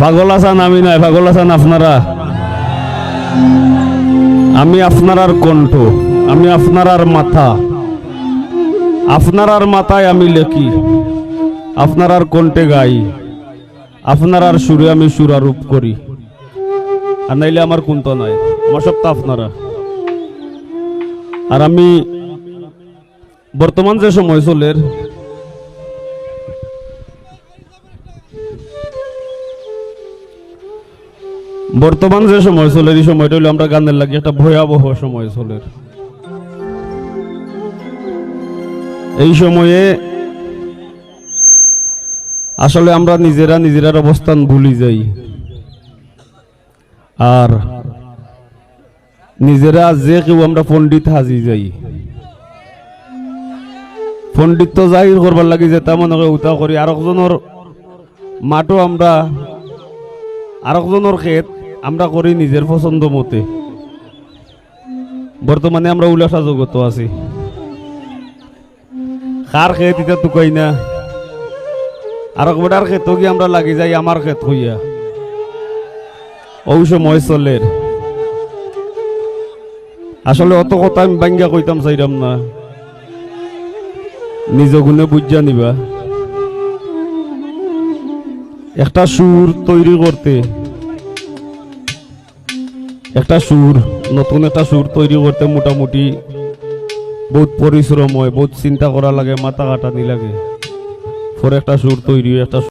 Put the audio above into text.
পাগল আসান, আমি নাই পাগল আসান আপনারা। আমি আপনার কণ্ঠ, আমি আপনার মাথা। আপনার মাথায় আমি লেখি আপনার কণ্ঠে গাই। আপনার সুরে আমি সুরারূপ করি। আর নাইলে আমার কুন্ত নাই, আমার সব তো আপনারা। আর আমি বর্তমান যে সময় চলের বর্তমান যে সময় চলে, এই সময়টা হলো আমরা গানের লাগে একটা ভয়াবহ সময় চলে এই সময়ে আসলে আমরা নিজেরা নিজেরার অবস্থান ভুলি যাই। আর নিজেরা যে কেউ আমরা পণ্ডিত হাজি যাই। পণ্ডিত তো জাহির করবার লাগি যে তেমন উতা করি। আর একজনের মাঠও আমরা আর একজনের ক্ষেত আমরা করি নিজের পছন্দ মতে। বর্তমানে আমরা উল্লাসা জগত আছি। কার ক্ষেত এটা তো কই না। আর একবার ক্ষেত কি আমরা লাগি যাই আমার ক্ষেত হইয়া। অবশ্য সময় চলের আসলে অত কথা আমি বাঙ্গা কইতাম চাইরাম না। নিজ গুণে বুঝা নিবা। একটা সুর তৈরি করতে। একটা সুর, নতুন একটা সুর তৈরি করতে মোটামুটি বহুত পরিশ্রম হয়, বহুত চিন্তা করা লাগে, মাথা কাটা নি লাগে। পরে একটা সুর তৈরি হয় একটা